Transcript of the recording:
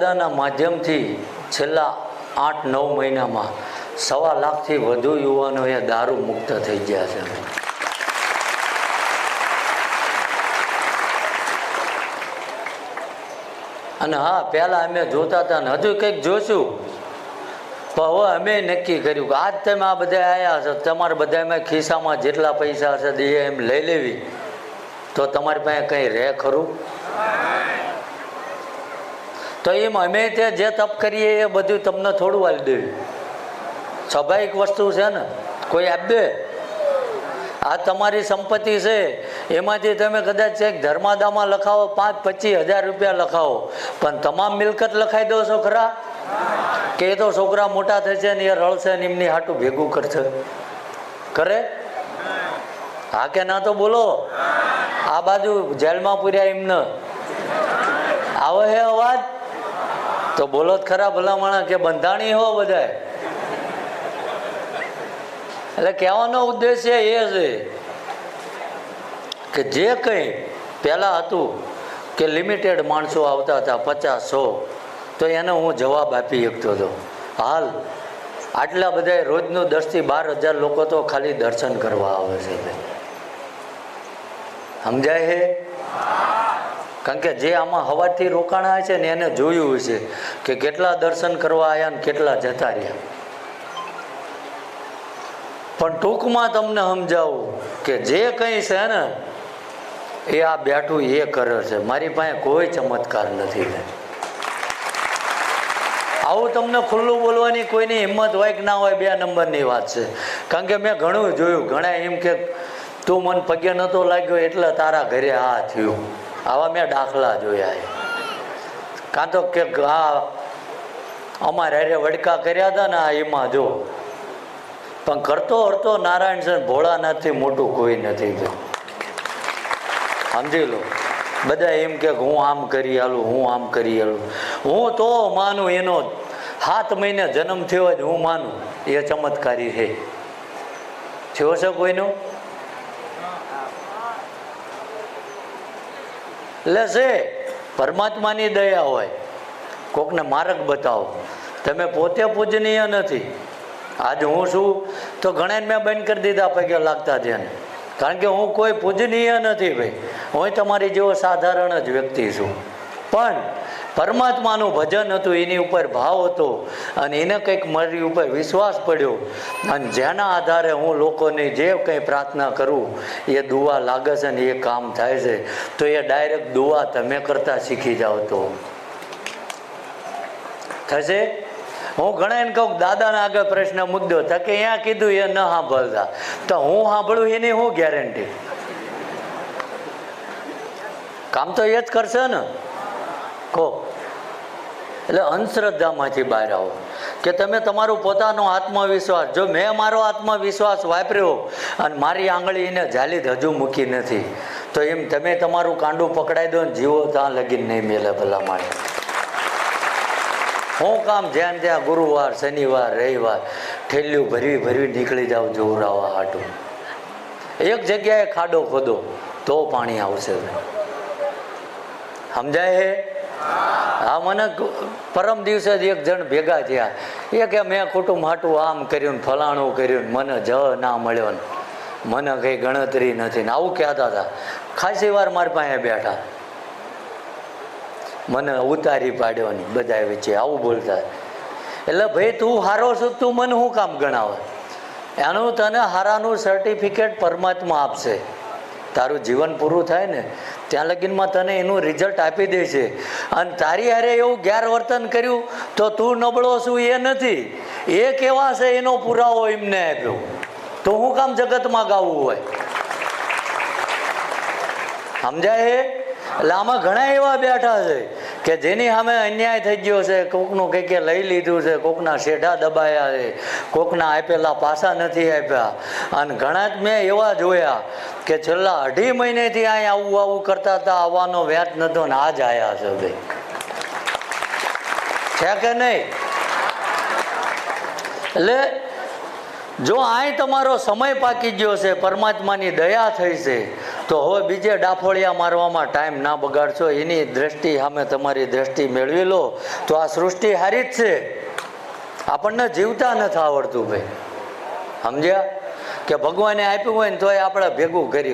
દાદાના માધ્યમથી છેલ્લા આઠ નવ મહિનામાં સવા લાખથી વધુ યુવાનો એ દારૂ મુક્ત થઈ ગયા છે. અને હા, પહેલાં અમે જોતા હતા ને હજુ કંઈક જોશું. પણ હવે અમે નક્કી કર્યું કે આજ તમે આ બધા આવ્યા છો, તમારે બધામાં ખિસ્સામાં જેટલા પૈસા હશે એ એમ લઈ લેવી. તો તમારી પાસે કંઈ રહે ખરું? તો એમ અમે તે જે તપ કરીએ એ બધું તમને થોડું આવી દેવું. સ્વાભાવિક વસ્તુ છે ને, કોઈ આપે. આ તમારી સંપત્તિ છે, એમાંથી તમે કદાચ એક ધર્માદામાં લખાવો, પાંચ પચીસ હજાર રૂપિયા લખાવો. પણ તમામ મિલકત લખાઈ દો છો ખરા કે એ તો છોકરા મોટા થશે ને એ રળશે ને એમની હાટું ભેગું કરશે. કરે? હા કે ના તો બોલો. આ બાજુ જેલમાં પૂર્યા એમને. આવે હે તો બોલો જ ખરા ભલામણા કે બંધાણી હો બધાય. એટલે કહેવાનો ઉદ્દેશ્ય એ છે કે જે કંઈ પહેલાં હતું કે લિમિટેડ માણસો આવતા હતા, પચાસ સો, તો એને હું જવાબ આપી શકતો હતો. હાલ આટલા બધા રોજનું દસથી બાર હજાર લોકો તો ખાલી દર્શન કરવા આવે છે. સમજાય હે? કારણ કે જે આમાં હવાથી રોકાણ આવે છે ને એને જોયું છે કે કેટલા દર્શન કરવા આવ્યા ને કેટલા જતા રહ્યા. પણ ટૂંકમાં તમને સમજાવું કે જે કંઈ છે ને, એ આ બેઠું એ કરે છે. મારી પાસે કોઈ ચમત્કાર નથી આવું તમને ખુલ્લું બોલવાની કોઈની હિંમત હોય કે ના હોય બે નંબરની વાત છે. કારણ કે મેં ઘણું જોયું. ઘણા એમ કે, તું મને પગે નહોતો લાગ્યો, એટલે તારા ઘરે આ થયું. આવા મેં દાખલા જોયા છે. કાં તો કે આ અમારે અરે વડકા કર્યા હતા ને એમાં જો. પણ કરતો હરતો નારાયણ ભોળાનાથથી મોટું કોઈ નથી સમજી લો. બધા એમ કે હું આમ કરી આલું, હું આમ કરી આલું. હું તો માનું એનો સાત મહિને જન્મ થયો જ હું માનું. એ ચમત્કારી છે. થયો છે કોઈનો? એટલે છે પરમાત્માની દયા હોય. કોકને માર્ગ બતાવો. તમે પોતે પૂજનીય નથી. આજે હું છું, તો ઘણા મેં બંધ કરી દીધા પગે લાગતા ધ્યાન કારણ કે હું કોઈ પૂજનીય નથી ભાઈ. હું તમારી જેવો સાધારણ જ વ્યક્તિ છું. પણ પરમાત્માનું ભજન હતું, એની ઉપર ભાવ હતો અને એને કંઈક મારી ઉપર વિશ્વાસ પડ્યો. અને જેના આધારે હું લોકોની જે કંઈ પ્રાર્થના કરું, એ દુવા લાગે છે ને એ કામ થાય છે. તો એ ડાયરેક્ટ દુવા તમે કરતા શીખી જાઓ તો. થશે? હું ઘણા એને કહું દાદાને આગળ પ્રશ્ન મુદ્દો તો કે અહીંયા કીધું એ ન સાંભળતા. તો હું સાંભળું એની શું ગેરંટી કામ તો એ જ કરશે ને. કહો એટલે અંધશ્રદ્ધામાંથી બહાર આવો. કે તમે તમારું પોતાનો આત્મવિશ્વાસ, જો મેં મારો આત્મવિશ્વાસ વાપર્યો અને મારી આંગળી એને જાલી હજુ મૂકી નથી, તો એમ તમે તમારું કાંડું પકડાઈ દો ને જીવો ત્યાં લગીન નહીં મેલે ભલા માણે હું કામ જ્યાં ત્યાં ગુરુવાર, શનિવાર, રવિવાર, ઠેલ્યું ભરવી ભરવી નીકળી જાવ જોવરાવા હાટું. એક જગ્યાએ ખાડો ખોદો, તો પાણી આવશે. સમજાય હે? હા મને પરમ દિવસે જ એક જણ ભેગા થયા. એ કે મેં કુટુંબ હાટું આમ કર્યું ફલાણું કર્યું મને જ ના મળ્યો મને કંઈ ગણતરી નથી ને આવું કહેતા હતા. ખાસી વાર મારી પાસે બેઠા. મને ઉતારી પાડ્યો ને બધા વચ્ચે, આવું બોલતા. એટલે ભાઈ તું હારો છું તું મને શું કામ ગણાવે? એનું તને હારાનું સર્ટિફિકેટ પરમાત્મા આપશે. તારું જીવન પૂરું થાય ને, ત્યાં લગીનમાં તને એનું રિઝલ્ટ આપી દે છે. અને તારી હારે એવું ગેરવર્તન કર્યું, તો તું નબળો છું એ નથી. એ કેવા છે એનો પુરાવો એમને આપ્યો. તો હું કામ જગતમાં ગાવું હોય? સમજાય એટલે આમાં ઘણા એવા બેઠા છે. કે જેની સામે અન્યાય થઈ ગયો છે, કોકનું કંઈક લઈ લીધું છે, કોકના શેઢા દબાયા છે, કોકના આપેલા પાસા નથી આપ્યા. અને ઘણા જ મેં એવા જોયા કે છેલ્લા અઢી મહિનેથી અહીંયા આવું આવું કરતા હતા, આવવાનો વ્યાજ નતો ને આજ આવ્યા છે ભાઈ. છે કે નહીં? એટલે જો અહીં તમારો સમય પાકી ગયો છે, પરમાત્માની દયા થઈ છે તો હવે બીજે ડાફોળિયા મારવામાં ટાઈમ ના બગાડશો. એની દ્રષ્ટિ સામે તમારી દ્રષ્ટિ મેળવી લો. તો આ સૃષ્ટિ હારી જ છે. આપણને જીવતા નથી આવડતું ભાઈ. સમજ્યા? કે ભગવાને આપ્યું હોય ને તોય આપણે ભેગું કર્યું